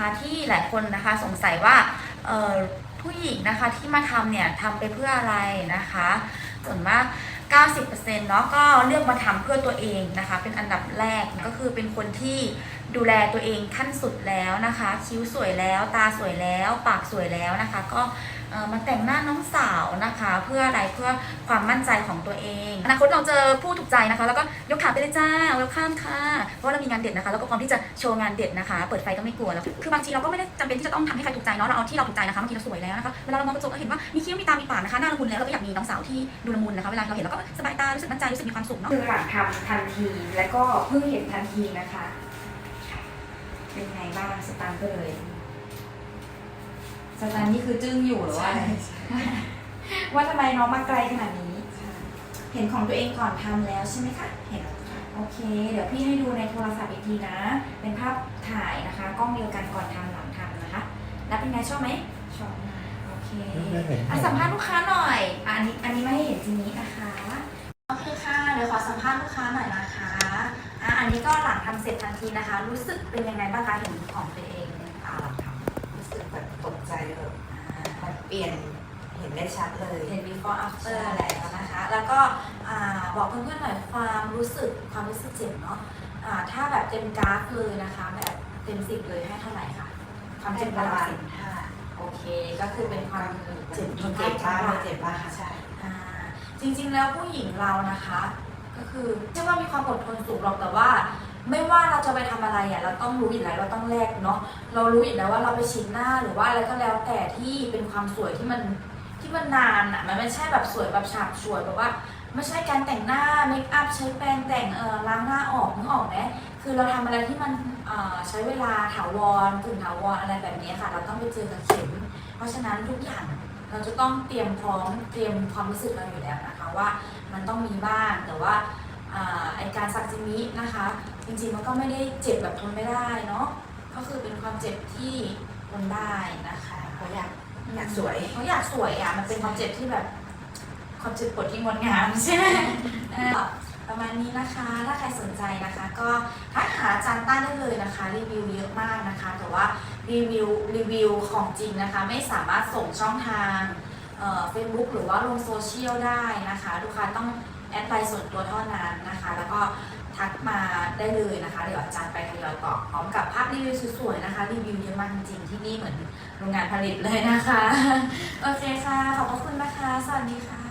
นะคะที่หลายคนนะคะสงสัยว่าผู้หญิงนะคะที่มาทำเนี่ยทำไปเพื่ออะไรนะคะ ส่วนมาก90%เนาะก็เลือกมาทำเพื่อตัวเองนะคะ เป็นอันดับแรกก็คือเป็นคนที่ดูแลตัวเองขั้นสุดแล้วนะคะ คิ้วสวยแล้ว ตาสวยแล้ว ปากสวยแล้วนะคะ ก็ มาแต่งหน้าน้องสาวนะคะ เพื่ออะไรเพื่อความมั่นใจของตัวเองอนาคตเราเจอผู้ถูกใจนะคะ แล้วก็ยกขาไปเลยจ้าเวลข้ามค่ะเพราะเรามีงานเด็ดนะคะ แล้วก็พร้อมที่จะโชว์งานเด็ดนะคะ เปิดไฟก็ไม่กลัวแล้วคือบางทีเราก็ไม่ได้จำเป็นที่จะต้องทำให้ใครถูกใจเนาะเราเอาที่เราถูกใจนะคะบางทีเราสวยแล้วนะคะเวลาเรามองกระจกเราเห็นว่ามีคิ้วมีตามีปากนะคะหน้าละมุนแล้วเราก็อยากมีน้องสาวที่ดูละมุนนะคะเวลาเราเห็นเราก็สบายตารู้สึกมั่นใจรู้สึกมีความสุขเนาะคือหลังทำทันทีแล้วก็เพิ่งเห็นทันทีนะคะ เป็นไงบ้างสตันก็เลย สตันนี่คือจึ้งอยู่หรือว่าอะไรว่าทำไมน้องมาไกลขนาดนี้ เห็นของตัวเองก่อนทำแล้วใช่ไหมคะ เห็นโอเค เดี๋ยวพี่ให้ดูในโทรศัพท์อีกทีนะ เป็นภาพถ่ายนะคะ กล้องเดียวกันก่อนทำหลังทำนะคะ แล้วเป็นไงชอบไหมชอบมากโอเคอะสัมภาษณ์ลูกค้าหน่อยอะอันนี้อันนี้ไม่ให้เห็นทีนี้นะคะโอเคค่ะเดี๋ยวขอสัมภาษณ์ลูกค้าหน่อยนะคะอะอันนี้ก็หลังทำเสร็จทันทีนะคะ รู้สึกเป็นยังไงบ้างคะเห็นของตัวเองอ่าหลังทำ รู้สึกแบบตกใจแบบมัน เปลี่ยนเห็นได้ชัดเลยเห็น before after แล้วนะคะ แล้วก็อ่าบอกเพื่อนๆหน่อยความรู้สึกความรู้สึกเจ็บเนาะอ่าถ้าแบบเต็มกราฟเลยนะคะ แบบเต็มสิบเลยให้เท่าไหร่คะความเจ็เจ็บบประระมามาณณห้าโอเค ก็คือเป็นความเจ็บมีเจ็บบ้างไม่เจ็บบ้างใช่อ่าจริงๆแล้วผู้หญิงเรานะคะ ก็คือเชื่อว่ามีความอดทนสูงหรอกแต่ว่า ไม่ว่าเราจะไปทำอะไรอะเราต้องรู้อยู่แล้วเราต้องแลกเนาะเรารู้อยู่แล้วว่าเราไปฉีดหน้าหรือว่าอะไรก็แล้วแต่ที่เป็นความสวยที่มันที่มันนานอะมันไม่ใช่แบบสวยแบบฉาบฉวยแบบว่าไม่ใช่การแต่งหน้าเมคอัพใช้แปรงแต่งเออล้างหน้าออกนึกออกไหมคือเราทำอะไรที่มันเออใช้เวลาถาวรกึ่งถาวรอะไรแบบนี้ค่ะ เราต้องไปเจอกับเข็ม เพราะฉะนั้นทุกอย่างเราจะต้องเตรียมพร้อมเตรียมความรู้สึกเราอยู่แล้วนะคะว่ามันต้องมีบ้างแต่ว่า ไอการสักจิมินะคะ จริงๆมันก็ไม่ได้เจ็บแบบทนไม่ได้เนาะก็คือเป็นความเจ็บที่ทนได้นะคะเพราะอยากอยากสวยเขาอยากสวยอะมันเป็นความเจ็บที่แบบ ความเจ็บปวดที่งดงามใช่ไหมเออประมาณนี้นะคะ ถ้าใครสนใจนะคะ ก็ทักหาอาจารย์ต้านได้เลยนะคะ รีวิวเยอะมากนะคะ แต่ว่ารีวิวรีวิวของจริงนะคะ ไม่สามารถส่งช่องทางเฟซบุ๊กหรือว่าลงโซเชียลได้นะคะ ลูกค้าต้อง แอดไลน์ส่วนตัวเท่านั้นนะคะ แล้วก็ทักมาได้เลยนะคะ เดี๋ยวอาจารย์ไปทยอยตอบพร้อมกับภาพรีวิวสวยๆนะคะ รีวิวเยอะมากจริงๆที่นี่เหมือนโรงงานผลิตเลยนะคะ โอเคค่ะ ขอบพระคุณนะคะ สวัสดีค่ะ